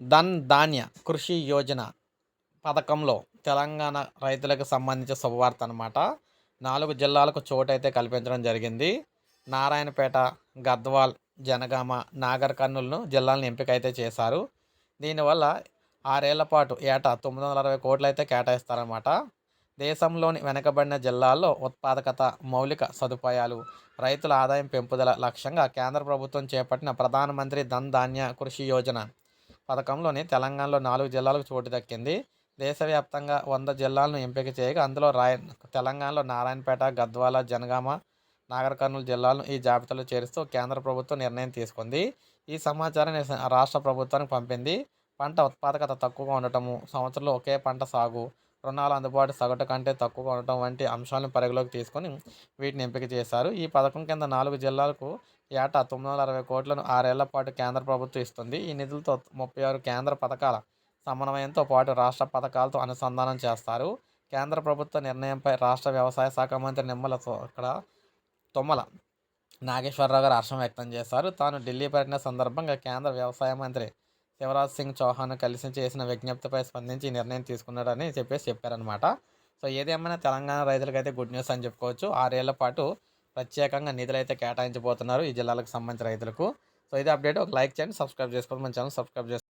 ధన్ ధాన్య కృషి యోజన పథకంలో తెలంగాణ రైతులకు సంబంధించిన శుభవార్త అనమాట నాలుగు జిల్లాలకు చోటు అయితే కల్పించడం జరిగింది. నారాయణపేట గద్వాల్ జనగామ నాగర్ కర్నూలును జిల్లాలను ఎంపిక అయితే చేశారు. దీనివల్ల ఆరేళ్ళ పాటు ఏటా తొమ్మిది వందల అరవై కోట్లు అయితే కేటాయిస్తారన్నమాట. దేశంలోని వెనుకబడిన జిల్లాల్లో ఉత్పాదకత మౌలిక సదుపాయాలు రైతుల ఆదాయం పెంపుదల లక్ష్యంగా కేంద్ర ప్రభుత్వం చేపట్టిన ప్రధానమంత్రి ధన్ ధాన్య కృషి యోజన పథకంలోని తెలంగాణలో నాలుగు జిల్లాలకు చోటు దక్కింది. దేశవ్యాప్తంగా వంద జిల్లాలను ఎంపిక చేయగా అందులో రాయ తెలంగాణలో నారాయణపేట గద్వాల జనగామ నాగర్ కర్నూలు జిల్లాలను ఈ జాబితాలో చేరుస్తూ కేంద్ర ప్రభుత్వం నిర్ణయం తీసుకుంది. ఈ సమాచారాన్ని రాష్ట్ర ప్రభుత్వానికి పంపింది. పంట ఉత్పాదకత తక్కువగా ఉండటము సంవత్సరంలో ఒకే పంట సాగు రుణాలు అందుబాటు సగటు కంటే తక్కువగా ఉండటం వంటి అంశాలను పరిగణలోకి తీసుకొని వీటిని ఎంపిక చేశారు. ఈ పథకం కింద నాలుగు జిల్లాలకు ఏటా తొమ్మిది వందల అరవై కోట్లను ఆరేళ్ళ పాటు కేంద్ర ప్రభుత్వం ఇస్తుంది. ఈ నిధులతో ముప్పై ఆరు కేంద్ర పథకాల సమన్వయంతో పాటు రాష్ట్ర పథకాలతో అనుసంధానం చేస్తారు. కేంద్ర ప్రభుత్వ నిర్ణయంపై రాష్ట్ర వ్యవసాయ శాఖ మంత్రి నిమ్మల సో- ఇక్కడ తుమ్మల నాగేశ్వరరావు గారు హర్షం వ్యక్తం చేశారు. తాను ఢిల్లీ పర్యటన సందర్భంగా కేంద్ర వ్యవసాయ మంత్రి శివరాజ్ సింగ్ చౌహాన్ కలిసి చేసిన విజ్ఞప్తిపై స్పందించి నిర్ణయం తీసుకున్నాడని చెప్పేసి చెప్పారనమాట సో ఏదేమైనా తెలంగాణ రైతులకైతే గుడ్ న్యూస్ అని చెప్పుకోవచ్చు. ఆరేళ్ళ పాటు ప్రత్యేకంగా నిధులు అయితే కేటాయించబోతున్నారు ఈ జిల్లాలకు సంబంధించిన రైతులకు. సో ఇది అప్డేట్. ఒక లైక్ చేయండి సబ్స్క్రైబ్ చేసుకోండి. మన ఛానల్ సబ్స్క్రైబ్ చేసుకోండి.